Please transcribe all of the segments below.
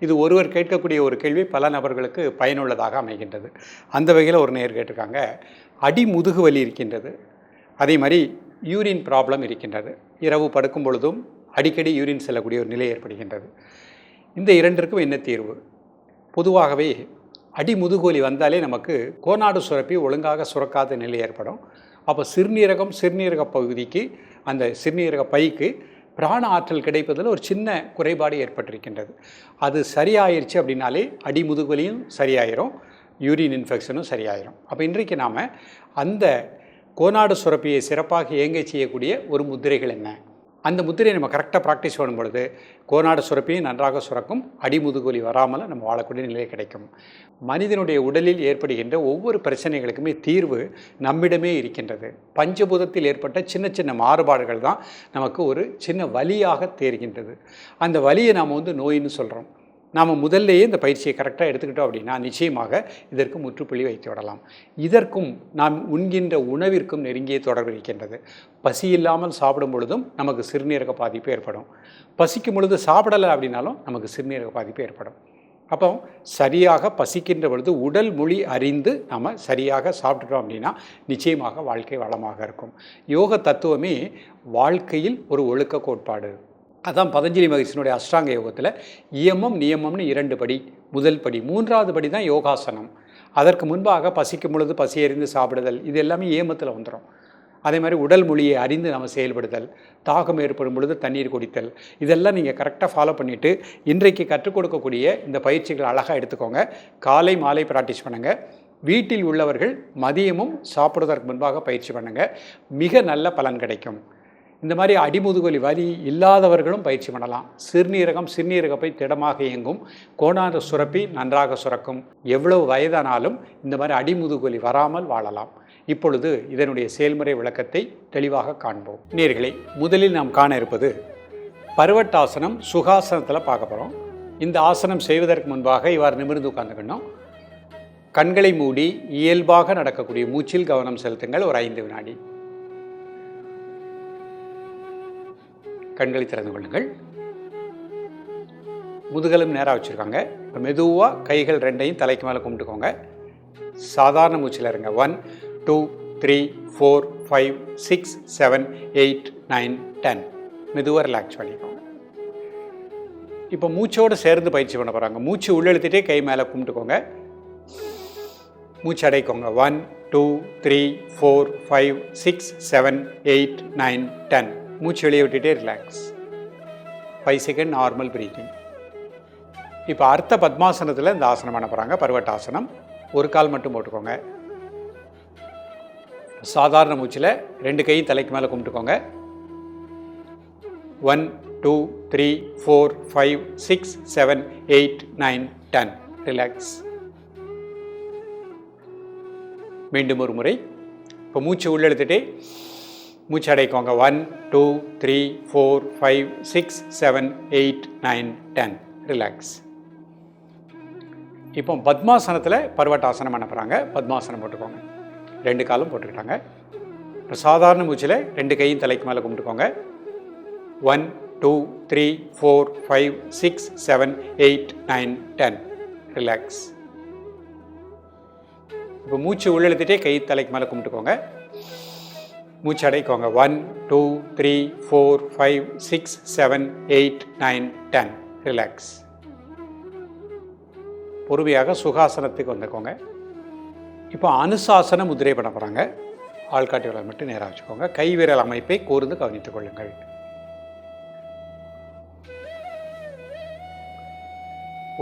இது ஒருவர் கேட்கக்கூடிய ஒரு கேள்வி பல நபர்களுக்கு பயனுள்ளதாக அமைகின்றது. அந்த வகையில் ஒரு நேர் கேட்டிருக்காங்க. அடி முதுகு வலி இருக்கின்றது. அதே மாதிரி யூரின் ப்ராப்ளம் இருக்கின்றது. இரவு படுக்கும் பொழுதும் அடிக்கடி யூரின் செல்லக்கூடிய ஒரு நிலை ஏற்படுகின்றது. இந்த இரண்டிற்கும் என்ன தீர்வு? பொதுவாகவே அடி முதுகுவலி வந்தாலே நமக்கு கோநாடு சுரப்பி ஒழுங்காக சுரக்காத நிலை ஏற்படும். அப்போ சிறுநீரகம் சிறுநீரக பகுதிக்கு அந்த சிறுநீரக பைக்கு பிராண ஆற்றல் கிடைப்பதில் ஒரு சின்ன குறைபாடு ஏற்பட்டிருக்கின்றது. அது சரியாயிருச்சு அப்படின்னாலே அடி முதுகுவலியும் சரியாயிரும் யூரின் இன்ஃபெக்ஷனும் சரியாயிரும். அப்போ இன்றைக்கு நாம் அந்த கோனாடு சுரப்பியை சிறப்பாக இயங்க செய்யக்கூடிய ஒரு முத்திரைகள் என்ன? அந்த முத்திரையை நம்ம கரெக்டாக ப்ராக்டிஸ் பண்ணும் பொழுது கோனாடு சுரப்பியும் நன்றாக சுரக்கும் அடிமுதுகுலி வராமல் நம்ம வாழக்கூடிய நிலை கிடைக்கும். மனிதனுடைய உடலில் ஏற்படுகின்ற ஒவ்வொரு பிரச்சனைகளுக்குமே தீர்வு நம்மிடமே இருக்கின்றது. பஞ்சபூதத்தில் ஏற்பட்ட சின்ன சின்ன மாறுபாடுகள் தான் நமக்கு ஒரு சின்ன வலியாக தேர்கின்றது. அந்த வலியை நாம் வந்து நோயின்னு சொல்கிறோம் நாம் முதல்லையே இந்த பயிற்சியை கரெக்டாக எடுத்துக்கிட்டோம் அப்படின்னா நிச்சயமாக இதற்கு முற்றுப்புள்ளி வைத்து விடலாம். இதற்கும் நாம் உண்கின்ற உணவிற்கும் நெருங்கிய தொடர்பு இருக்கின்றது. பசி இல்லாமல் சாப்பிடும் பொழுதும் நமக்கு சிறுநீரக பாதிப்பு ஏற்படும். பசிக்கும் பொழுது சாப்பிடலை அப்படின்னாலும் நமக்கு சிறுநீரக பாதிப்பு ஏற்படும். அப்போ சரியாக பசிக்கின்ற பொழுது உடல் மொழி அறிந்து நாம் சரியாக சாப்பிட்டுட்டோம் அப்படின்னா நிச்சயமாக வாழ்க்கை வளமாக இருக்கும். யோக தத்துவமே வாழ்க்கையில் ஒரு ஒழுக்க கோட்பாடு. அதான் பதஞ்சலி மகிழ்ச்சியினுடைய அஷ்டாங்க யோகத்தில் இயமம் நியமம்னு இரண்டு படி முதல் படி மூன்றாவது படி தான் யோகாசனம். அதற்கு முன்பாக பசிக்கும் பொழுது பசி எறிந்து சாப்பிடுதல் இது எல்லாமே ஏமத்தில் வந்துடும் அதே மாதிரி உடல் மொழியை அறிந்து நம்ம செயல்படுதல் தாகம் ஏற்படும் பொழுது தண்ணீர் குடித்தல் இதெல்லாம் நீங்கள் கரெக்டாக ஃபாலோ பண்ணிவிட்டு இன்றைக்கு கற்றுக் கொடுக்கக்கூடிய இந்த பயிற்சிகள் அழகாக எடுத்துக்கோங்க. காலை மாலை ப்ராக்டிஸ் பண்ணுங்கள் வீட்டில் உள்ளவர்கள் மதியமும் சாப்பிடுவதற்கு முன்பாக பயிற்சி பண்ணுங்கள் மிக நல்ல பலன் கிடைக்கும். இந்த மாதிரி அடிமுதுகொலி வலி இல்லாதவர்களும் பயிற்சி பண்ணலாம். சிறுநீரகம் சிறுநீரகப்பை திடமாக இயங்கும். கோணாத சுரப்பி நன்றாக சுரக்கும். எவ்வளவு வயதானாலும் இந்த மாதிரி அடிமுதுகொலி வராமல் வாழலாம். இப்பொழுது இதனுடைய செயல்முறை விளக்கத்தை தெளிவாக காண்போம். நேர்களை முதலில் நாம் காண இருப்பது பருவட்டாசனம் சுகாசனத்தில் பார்க்க போகிறோம் இந்த ஆசனம் செய்வதற்கு முன்பாக இவ்வாறு நிமிர்ந்து உட்காந்துக்கணும் கண்களை மூடி இயல்பாக நடக்கக்கூடிய மூச்சில் கவனம் செலுத்துங்கள் ஒரு ஐந்து வினாடி. கண்களை திறந்து கொள்ளுங்கள். முதுகலும் நேராக வச்சுருக்காங்க. இப்போ மெதுவாக கைகள் ரெண்டையும் தலைக்கு மேலே கும்பிட்டுக்கோங்க. சாதாரண மூச்சில் இருங்க. One two three four five six seven eight nine ten மெதுவாக ரிலாக்ஸ் பண்ணிக்கோங்க. இப்போ மூச்சோடு சேர்ந்து பயிற்சி பண்ண போகிறாங்க மூச்சு உள்ளெழுத்துட்டே கை மேலே கும்பிட்டுக்கோங்க. மூச்சு அடைக்கோங்க. One two three four five six seven eight nine ten மூச்சு வெளியே விட்டுட்டே relax five second normal breathing இப்போ அர்த்த பத்மாசனத்தில் இந்த ஆசனம் பண்ண போகிறாங்க பருவட்டாசனம். ஒரு கால் மட்டும் போட்டுக்கோங்க. சாதாரண மூச்சில் ரெண்டு கையும் தலைக்கு மேலே கும்பிட்டுக்கோங்க. One two three four five six seven eight nine ten relax மீண்டும் ஒரு முறை. இப்போ மூச்சு உள்ளெடுத்துட்டே மூச்சு அடைக்கோங்க one two three four five six seven eight nine ten relax இப்போ பத்மாசனத்தில் பருவட்டாசனம் அனுப்புகிறாங்க பத்மாசனம் போட்டுக்கோங்க. ரெண்டு காலும் போட்டுக்கிட்டாங்க. இப்போ சாதாரண மூச்சில் ரெண்டு கையும் தலைக்கு மேலே கும்பிட்டுக்கோங்க. One two three four five six seven eight nine ten relax இப்போ மூச்சு உள்ளெழுத்துட்டே கை தலைக்கு மேலே கும்பிட்டுக்கோங்க. மூச்சு அடைக்கோங்க one two three four five six seven eight nine ten relax பொறுமையாக சுகாசனத்துக்கு வந்துக்கோங்க. இப்போ அனுசாசன முதிரை பண்ண போகிறாங்க ஆள்காட்டி விரல் மட்டும் நேராக வச்சுக்கோங்க. கைவிரல் அமைப்பை கூர்ந்து கவனித்துக் கொள்ளுங்கள்.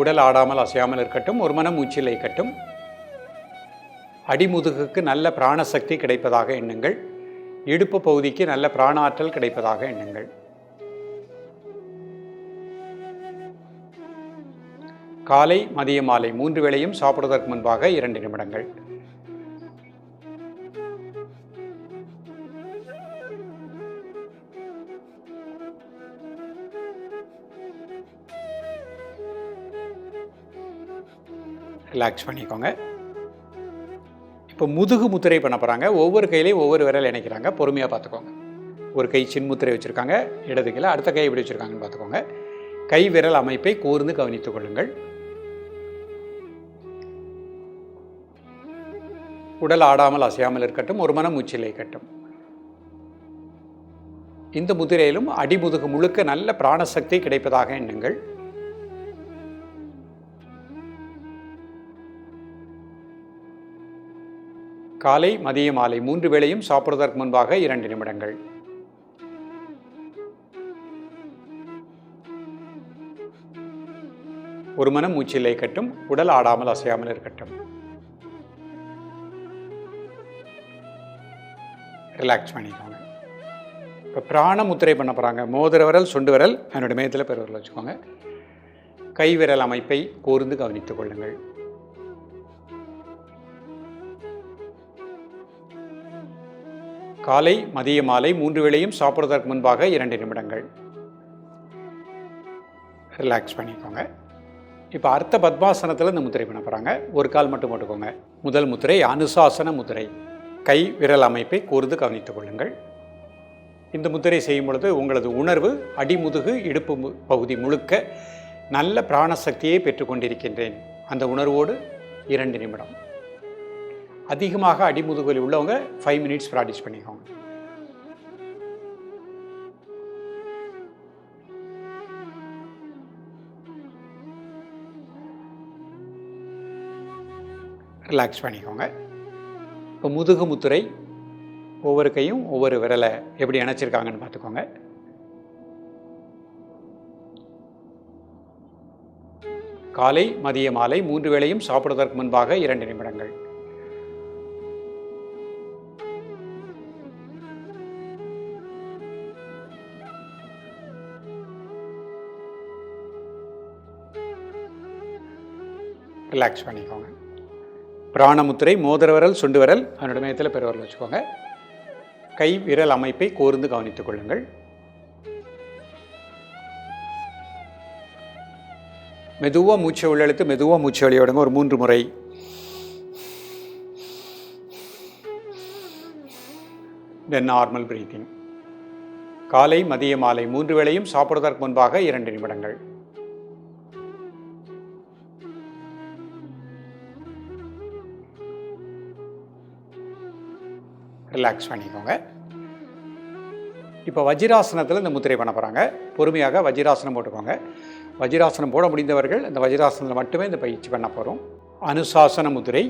உடல் ஆடாமல் அசையாமல் இருக்கட்டும் ஒரு மனம் மூச்சில் இருக்கட்டும் அடிமுதுகுக்கு நல்ல பிராணசக்தி கிடைப்பதாக எண்ணுங்கள். இடுப்பு பகுதிக்கு நல்ல பிராணாற்றல் கிடைப்பதாக எண்ணுங்கள். காலை மதிய மாலை மூன்று வேளையும் சாப்பிடுவதற்கு முன்பாக இரண்டு நிமிடங்கள். ரிலாக்ஸ் பண்ணிக்கோங்க. இப்போ முதுகு முத்திரை பண்ண போகிறாங்க ஒவ்வொரு கையிலையும் ஒவ்வொரு விரல் இணைக்கிறாங்க. பொறுமையாக பார்த்துக்கோங்க. ஒரு கை சின்முத்திரை வச்சுருக்காங்க. இடது கையில் அடுத்த கை எப்படி வச்சுருக்காங்கன்னு பார்த்துக்கோங்க. கை விரல் அமைப்பை கூர்ந்து கவனித்துக் கொள்ளுங்கள். உடல் ஆடாமல் அசையாமல் இருக்கட்டும். ஒரு மனம் மூச்சிலே இருக்கட்டும். இந்த முதிரையிலும் அடிமுதுகு முழுக்க நல்ல பிராணசக்தி கிடைப்பதாக எண்ணுங்கள். காலை மதிய மாலை மூன்று வேளையும் சாப்பிடுவதற்கு முன்பாக இரண்டு நிமிடங்கள். ஒரு மனம் மூச்சில்லை கட்டும் உடல் ஆடாமல் அசையாமல் இருக்கட்டும். ரிலாக்ஸ் பண்ணிக்கோங்க. இப்போ பிராண முத்திரை பண்ண போகிறாங்க மோதிர விரல் சுண்டு விரல் என்னோட மேயத்தில் பெருவரில் வச்சுக்கோங்க. கை விரல் அமைப்பை கூர்ந்து கவனித்துக் கொள்ளுங்கள். காலை மதிய மாலை மூன்று வேளையும் சாப்பிடுவதற்கு முன்பாக இரண்டு நிமிடங்கள். ரிலாக்ஸ் பண்ணிக்கோங்க. இப்போ அர்த்த பத்மாசனத்தில் இந்த முத்திரை பண்ண போகிறாங்க ஒரு கால் மட்டும் போட்டுக்கோங்க. முதல் முத்திரை அனுசாசன முத்திரை. கை விரல் அமைப்பை கூர்ந்து கவனித்துக் கொள்ளுங்கள். இந்த முத்திரை செய்யும் பொழுது உங்களது உணர்வு அடிமுதுகு இடுப்பு மு- பகுதி முழுக்க நல்ல பிராணசக்தியை பெற்றுக்கொண்டிருக்கின்றேன் அந்த உணர்வோடு இரண்டு நிமிடம். அதிகமாக அடிமுதுகுவலி உள்ளவங்க ஃபைவ் மினிட்ஸ் ப்ராக்டிஸ் பண்ணிக்கோங்க. ரிலாக்ஸ் பண்ணிக்கோங்க. இப்போ முதுகு முத்துரை ஒவ்வொரு கையும் ஒவ்வொரு விரலை எப்படி இணைச்சிருக்காங்கன்னு பார்த்துக்கோங்க. காலை மதிய மாலை மூன்று வேளையும் சாப்பிடுவதற்கு முன்பாக இரண்டு நிமிடங்கள். ரிலாக்ஸ் பண்ணிக்கோங்க. பிராணமுத்திரை மோதிர விரல் சுண்டு விரல் அதனோட மையத்தில் பெருவரல் வச்சுக்கோங்க. கை விரல் அமைப்பை கோர்ந்து கவனித்துக் கொள்ளுங்கள். மெதுவாக மூச்சை உள்ளெழுத்து மெதுவாக மூச்சு வெளியிடுங்க ஒரு மூன்று முறை. தென் நார்மல் பிரீத்திங் காலை மதிய மாலை மூன்று வேளையும் சாப்பிடுவதற்கு முன்பாக இரண்டு நிமிடங்கள். ரிலாக்ஸ் பண்ணிக்கோங்க. இப்போ வஜ்ராசனத்தில் இந்த முத்திரை பண்ண போகிறாங்க பொறுமையாக வஜ்ராசனம் போட்டுக்கோங்க. வஜ்ராசனம் போட முடிந்தவர்கள் இந்த வஜ்ராசனத்தில் மட்டுமே இந்த பயிற்சி பண்ண போகிறோம் அனுசாசன முதிரை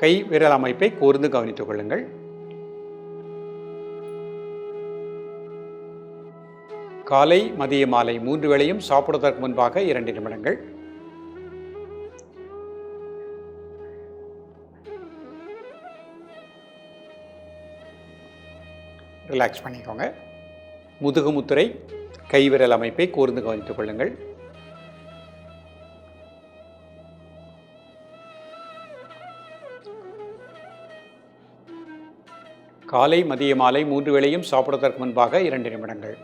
கை விரல் அமைப்பை கூர்ந்து கவனித்துக் கொள்ளுங்கள். காலை மதிய மாலை மூன்று வேளையும் சாப்பிடுவதற்கு முன்பாக இரண்டு நிமிடங்கள். ரிலாக்ஸ் பண்ணிக்கோங்க. முதுகுமுத்துரை கைவிரல் அமைப்பை கூர்ந்து கவனித்துக் கொள்ளுங்கள். காலை மதிய மாலை மூன்று வேளையும் சாப்பிடுவதற்கு முன்பாக இரண்டு நிமிடங்கள்.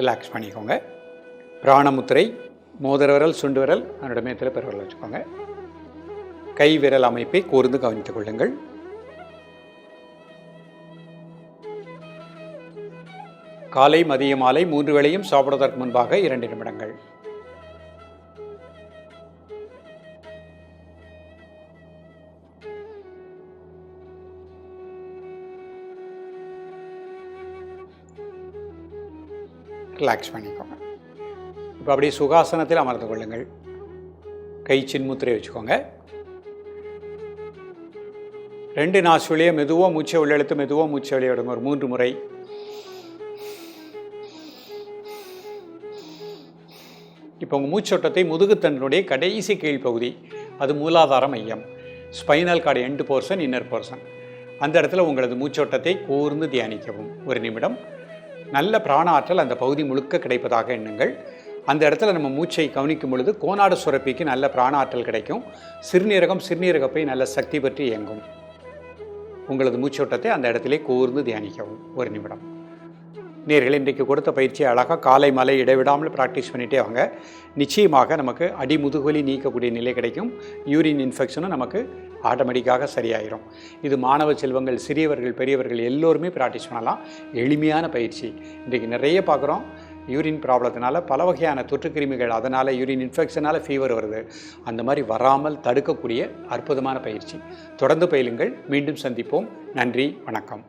ரிலாக்ஸ் பண்ணிக்கோங்க. பிராணமுத்திரை மோதிர விரல் சுண்டு விரல் அதனோட மேத்தில் பெருவிரல் வச்சுக்கோங்க. கை விரல் அமைப்பை கூர்ந்து கவனித்துக் கொள்ளுங்கள். காலை மதிய மாலை மூன்று வேளையும் சாப்பிடுவதற்கு முன்பாக இரண்டு நிமிடங்கள். ரிலாக்ஸ் பண்ணிக்கோங்க. இப்போ அப்படியே சுகாசனத்தில் அமர்ந்து கொள்ளுங்கள். கை சின்முத்திரை வச்சுக்கோங்க. ரெண்டு நாசுலேயே மெதுவாக மூச்சை உள்ளெழுத்து மெதுவாக மூச்சை வெளியிடுங்க. ஒரு மூன்று முறை. இப்போ உங்கள் மூச்சோட்டத்தை முதுகுத்தண்டனுடைய கடைசி கீழ்ப்பகுதி அது மூலாதார மையம். Spinal cord end portion inner portion அந்த இடத்துல உங்களது மூச்சோட்டத்தை கூர்ந்து தியானிக்கவும். ஒரு நிமிடம். நல்ல பிராண ஆற்றல் அந்த பகுதி முழுக்க கிடைப்பதாக எண்ணுங்கள். அந்த இடத்துல நம்ம மூச்சை கவனிக்கும் பொழுது கோனாடு சுரப்பிக்கு நல்ல பிராண ஆற்றல் கிடைக்கும். சிறுநீரகம் சிறுநீரகப்பை நல்ல சக்தி பற்றி இயங்கும். உங்களது மூச்சோட்டத்தை அந்த இடத்திலே கூர்ந்து தியானிக்கவும். ஒரு நிமிடம். நேர்கள் இன்றைக்கு கொடுத்த பயிற்சி அழகாக காலை மலை இடைவிடாமல் ப்ராக்டிஸ் பண்ணிகிட்டே வாங்க. நிச்சயமாக நமக்கு அடிமுதுகலி நீக்கக்கூடிய நிலை கிடைக்கும். யூரின் இன்ஃபெக்ஷனும் நமக்கு ஆட்டோமேட்டிக்காக சரியாயிரும். இது மாணவ செல்வங்கள் சிறியவர்கள் பெரியவர்கள் எல்லோருமே ப்ராக்டிஸ் பண்ணலாம். எளிமையான பயிற்சி. இன்றைக்கு நிறைய பார்க்குறோம். யூரின் ப்ராப்ளத்தினால பல வகையான தொற்றுக்கிருமிகள் அதனால் யூரின் இன்ஃபெக்ஷனால் ஃபீவர் வருது. அந்த மாதிரி வராமல் தடுக்கக்கூடிய அற்புதமான பயிற்சி. தொடர்ந்து பயிலுங்கள். மீண்டும் சந்திப்போம். நன்றி. வணக்கம்.